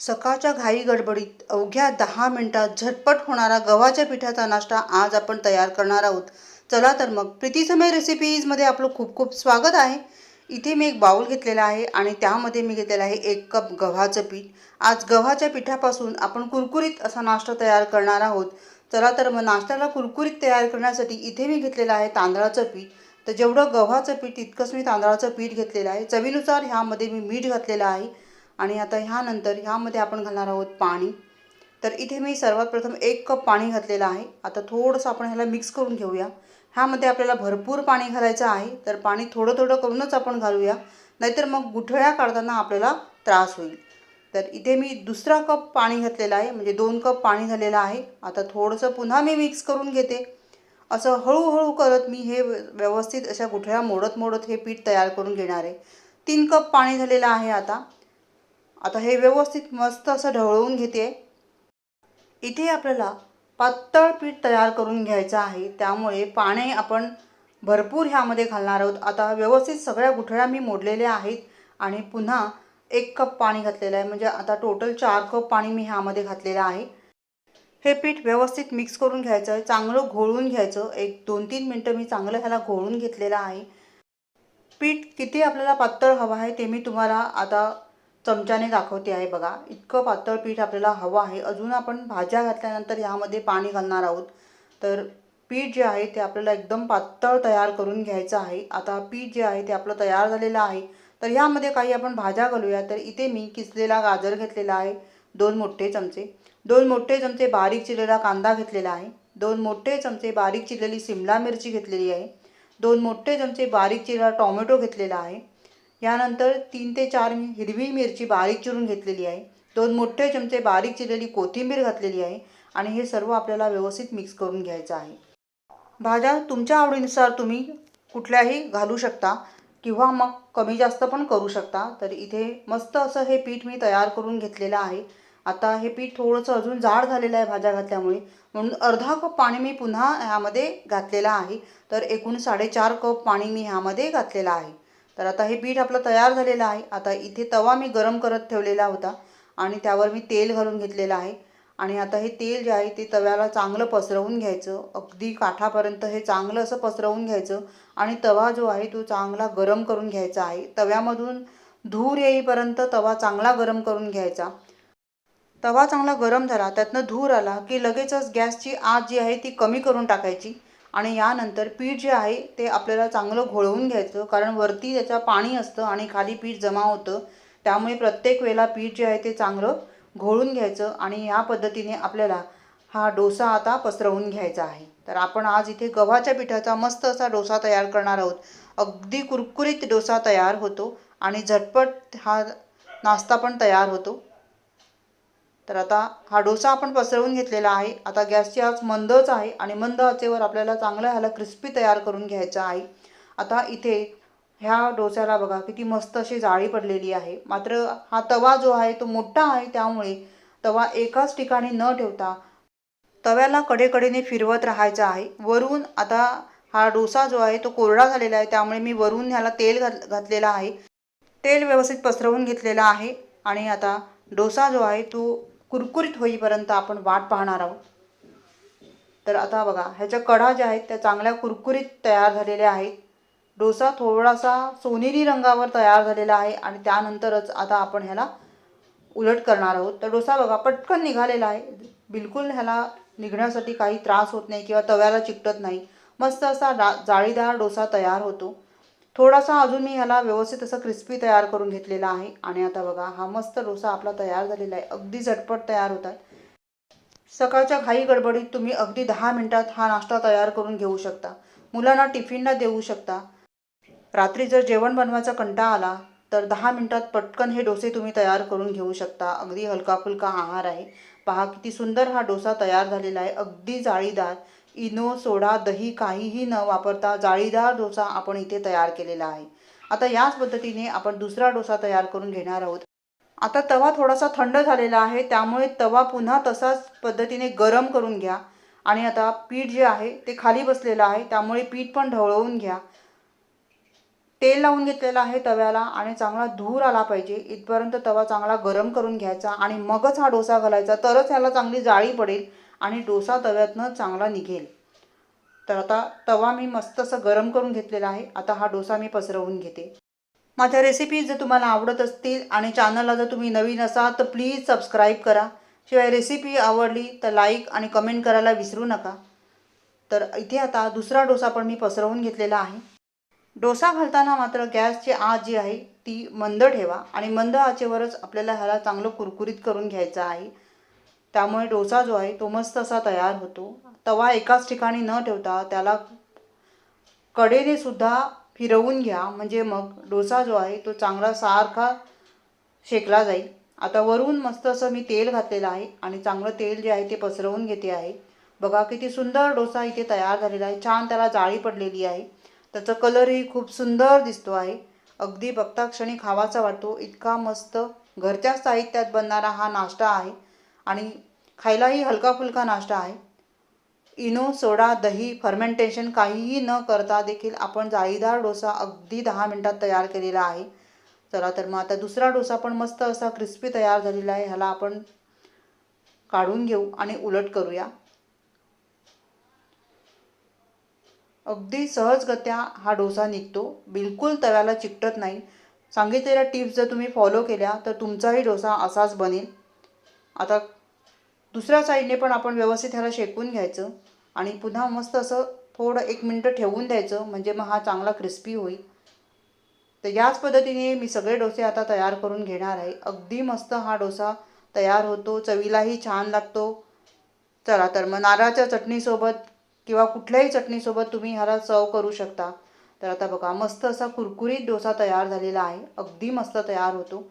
सकाळच्या घाई गडबडीत अवघ्या दहा मिनिटात झटपट होणारा गव्हाच्या पिठाचा नाश्ता आज आपण तयार करणार आहोत. चला तर मग प्रीती समय रेसिपीजमध्ये आपलं खूप खूप स्वागत आहे. इथे मी एक बाऊल घेतलेला आहे आणि त्यामध्ये मी घेतलेला आहे एक कप गव्हाचं पीठ. आज गव्हाच्या पिठापासून आपण कुरकुरीत असा नाश्ता तयार करणार आहोत. चला तर मग नाश्त्याला कुरकुरीत तयार करण्यासाठी इथे मी घेतलेलं आहे तांदळाचं पीठ. तर जेवढं गव्हाचं पीठ तितकंच मी तांदळाचं पीठ घेतलेलं आहे. चवीनुसार ह्यामध्ये मी मीठ घातलेलं आहे. आणि आता ह्यानंतर ह्यामध्ये आपण घालणार आहोत पाणी. तर इथे मी सर्वात प्रथम एक कप पाणी घातलेलं आहे. आता थोडंसं आपण ह्याला मिक्स करून घेऊया. ह्यामध्ये आपल्याला भरपूर पाणी घालायचं आहे. तर पाणी थोडं थोडं करूनच आपण घालूया. नाहीतर मग गुठळ्या काढताना आपल्याला त्रास होईल. तर इथे मी दुसरा कप पाणी घातलेलं आहे. म्हणजे दोन कप पाणी झालेलं आहे. आता थोडंसं पुन्हा मी मिक्स करून घेते. असं हळूहळू करत मी हे व्यवस्थित अशा गुठळ्या मोडत मोडत हे पीठ तयार करून घेणार आहे. तीन कप पाणी झालेलं आहे आता. आता हे व्यवस्थित मस्त असं ढवळवून घेते. इथे आपल्याला पातळ पीठ तयार करून घ्यायचं आहे. त्यामुळे पाणी आपण भरपूर ह्यामध्ये घालणार आहोत. आता व्यवस्थित सगळ्या गुठळ्या मी मोडलेल्या आहेत आणि पुन्हा एक कप पाणी घातलेलं आहे. म्हणजे आता टोटल चार कप पाणी मी ह्यामध्ये घातलेलं आहे. हे पीठ व्यवस्थित मिक्स करून घ्यायचं आहे. चांगलं घोळून घ्यायचं. एक दोन तीन मिनटं मी चांगलं ह्याला घोळून घेतलेलं आहे. पीठ किती आपल्याला पातळ हवं आहे ते मी तुम्हाला आता चमच्याने दाखवते आहे बघा. इतकं पातळ पीठ आपल्याला हवं आहे. अजून आपण भाज्या घातल्यानंतर ह्यामध्ये पाणी घालणार आहोत. तर पीठ जे आहे ते आपल्याला एकदम पातळ तयार करून घ्यायचं आहे. आता पीठ जे आहे ते आपलं तयार झालेलं आहे. तर ह्यामध्ये काही आपण भाज्या घालूया. तर इथे मी किसलेला गाजर घेतलेला आहे. दोन मोठे चमचे. दोन मोठे चमचे बारीक चिरलेला कांदा घेतलेला आहे. दोन मोठे चमचे बारीक चिरलेली सिमला मिरची घेतलेली आहे. दोन मोठे चमचे बारीक चिरलेला टॉमॅटो घेतलेला आहे. यानंतर तीन ते चार मी हिरवी मिरची बारीक चिरून घेतलेली आहे. दोन मोठे चमचे बारीक चिरलेली कोथिंबीर घातलेली आहे आणि हे सर्व आपल्याला व्यवस्थित मिक्स करून घ्यायचं आहे. भाज्या तुमच्या आवडीनुसार तुम्ही कुठल्याही घालू शकता किंवा मग कमी जास्त पण करू शकता. तर इथे मस्त असं हे पीठ मी तयार करून घेतलेलं आहे. आता हे पीठ थोडंसं अजून जाड झालेलं आहे भाज्या घातल्यामुळे. म्हणून अर्धा कप पाणी मी पुन्हा ह्यामध्ये घातलेलं आहे. तर एकूण साडेचार कप पाणी मी ह्यामध्ये घातलेलं आहे. तर आता हे पीठ आपलं तयार झालेलं आहे. आता इथे तवा मी गरम करत ठेवलेला होता आणि त्यावर मी तेल घालून घेतलेलं आहे. आणि आता हे तेल जे आहे ते तव्याला चांगलं पसरवून घ्यायचं. अगदी काठापर्यंत हे चांगलं असं पसरवून घ्यायचं. आणि तवा जो आहे तो चांगला गरम करून घ्यायचा आहे. तव्यामधून धूर येईपर्यंत तवा चांगला गरम करून घ्यायचा. तवा चांगला गरम झाला. त्यातनं धूर आला की लगेचच गॅसची आग जी आहे ती कमी करून टाकायची. आणि यानंतर पीठ जे आहे ते आपल्याला चांगलं घोळवून घ्यायचं कारण वरती त्याचं पाणी असतं आणि खाली पीठ जमा होतं. त्यामुळे प्रत्येक वेळेला पीठ जे आहे ते चांगलं घोळून घ्यायचं आणि या पद्धतीने आपल्याला हा डोसा आता पसरवून घ्यायचा आहे. तर आपण आज इथे गव्हाच्या पिठाचा मस्त असा डोसा तयार करणार आहोत. अगदी कुरकुरीत डोसा तयार होतो आणि झटपट हा नाश्ता पण तयार होतो. तर आता हा डोसा आपण पसरवून घेतलेला आहे. आता गॅसची आच मंदच आहे आणि मंद आचेवर आपल्याला चांगलं ह्याला क्रिस्पी तयार करून घ्यायचं आहे. आता इथे ह्या डोस्याला बघा किती मस्त अशी जाळी पडलेली आहे. मात्र हा तवा जो आहे तो मोठा आहे त्यामुळे तवा एकाच ठिकाणी न ठेवता तव्याला कडेकडेने फिरवत राहायचं आहे. वरून आता हा डोसा जो आहे तो कोरडा झालेला आहे त्यामुळे मी वरून ह्याला तेल घात घातलेलं आहे. तेल व्यवस्थित पसरवून घेतलेलं आहे आणि आता डोसा जो आहे तो कुरकुरीत होईपर्यंत आपण वाट पाहणार आहोत. तर आता बघा ह्याच्या कडा ज्या आहेत त्या चांगल्या कुरकुरीत तयार झालेल्या आहेत. डोसा थोडासा सोनेरी रंगावर तयार झालेला आहे आणि त्यानंतरच आता आपण ह्याला उलट करणार आहोत. तर डोसा बघा पटकन निघालेला आहे. बिलकुल ह्याला निघण्यासाठी काही त्रास होत नाही किंवा तव्याला चिकटत नाही. मस्त असा डा जाळीदार डोसा तयार होतो. थोडासा अजून मी ह्याला व्यवस्थित असं क्रिस्पी तयार करून घेतलेला आहे. आणि आता बघा हा मस्त डोसा आपला तयार झालेला आहे. अगदी झटपट तयार होतात. सकाळच्या घाई गडबडीत तुम्ही अगदी दहा मिनटात हा नाश्ता तयार करून घेऊ शकता. मुलांना टिफिनला देऊ शकता. रात्री जर जेवण बनवायचा कंटाळा आला तर दहा मिनटात पटकन हे डोसे तुम्ही तयार करून घेऊ शकता. अगदी हलका फुलका आहार आहे. पहा किती सुंदर हा डोसा तयार झालेला आहे. अगदी जाळीदार. इनो सोडा दही काहीही न वापरता जाळीदार डोसा आपण इथे तयार केलेला आहे. आता याच पद्धतीने आपण दुसरा डोसा तयार करून घेणार आहोत. आता तवा थोडासा थंड झालेला आहे त्यामुळे तवा पुन्हा तसाच पद्धतीने गरम करून घ्या. आणि आता पीठ जे आहे ते खाली बसलेलं आहे त्यामुळे पीठ पण ढवळवून घ्या. तेल लावून घेतलेलं आहे तव्याला आणि चांगला धूर आला पाहिजे. इथपर्यंत तवा चांगला गरम करून घ्यायचा आणि मगच हा डोसा घालायचा तरच ह्याला चांगली जाळी पडेल. आणि डोसा तव्यातनं चांगला निघेल. तर आता तवा मी मस्त असं गरम करून घेतलेला आहे. आता हा डोसा मी पसरवून घेते. माझ्या रेसिपीज जर तुम्हाला आवडत असतील आणि चॅनलला जर तुम्ही नवीन असाल तर प्लीज सबस्क्राईब करा. शिवाय रेसिपी आवडली तर लाईक आणि कमेंट करायला विसरू नका. तर इथे आता दुसरा डोसा पण मी पसरवून घेतलेला आहे. डोसा घालताना मात्र गॅसची आच जी आहे ती मंद ठेवा. आणि मंद आचेवरच आपल्याला ह्याला चांगलं कुरकुरीत करून घ्यायचं आहे. त्यामुळे डोसा जो आहे तो मस्त असा तयार होतो. तवा एकाच ठिकाणी न ठेवता त्याला कडेने सुद्धा फिरवून घ्या. म्हणजे मग डोसा जो आहे तो चांगला सारखा शेकला जाईल. आता वरून मस्त असं मी तेल घातलेलं आहे आणि चांगलं तेल जे आहे ते पसरवून घेते आहे. बघा किती सुंदर डोसा इथे तयार झालेला आहे. छान त्याला जाळी पडलेली आहे. त्याचा कलरही खूप सुंदर दिसतो आहे. अगदी बघता क्षणी खावाचा वाटतो. इतका मस्त घरच्या साहित्यात बनणारा हा नाश्ता आहे. आणि खायलाही हलका फुलका नाश्ता आहे. इनो सोडा दही फर्मेंटेशन काहीही न करता देखील आपण जाळीदार डोसा अगदी दहा मिनटात तयार केलेला आहे. चला तर मग आता दुसरा डोसा पण मस्त असा क्रिस्पी तयार झालेला आहे. ह्याला आपण काढून घेऊ आणि उलट करूया. अगदी सहजगत्या हा डोसा निघतो. बिलकुल तव्याला चिकटत नाही. सांगितलेल्या टिप्स जर तुम्ही फॉलो केल्या तर तुमचाही डोसा असाच बनेल. आता दुसऱ्या साईडने पण आपण व्यवस्थित ह्याला शेकून घ्यायचं आणि पुन्हा मस्त असं थोडं एक मिनटं ठेवून द्यायचं म्हणजे मग हा चांगला क्रिस्पी होईल. तर याच पद्धतीने मी सगळे डोसे आता तयार करून घेणार आहे. अगदी मस्त हा डोसा तयार होतो चवीलाही छान लागतो. चला तर मग नारळाच्या चटणीसोबत किंवा कुठल्याही चटणीसोबत तुम्ही ह्याला सर्व करू शकता. तर आता बघा मस्त असा कुरकुरीत डोसा तयार झालेला आहे. अगदी मस्त तयार होतो.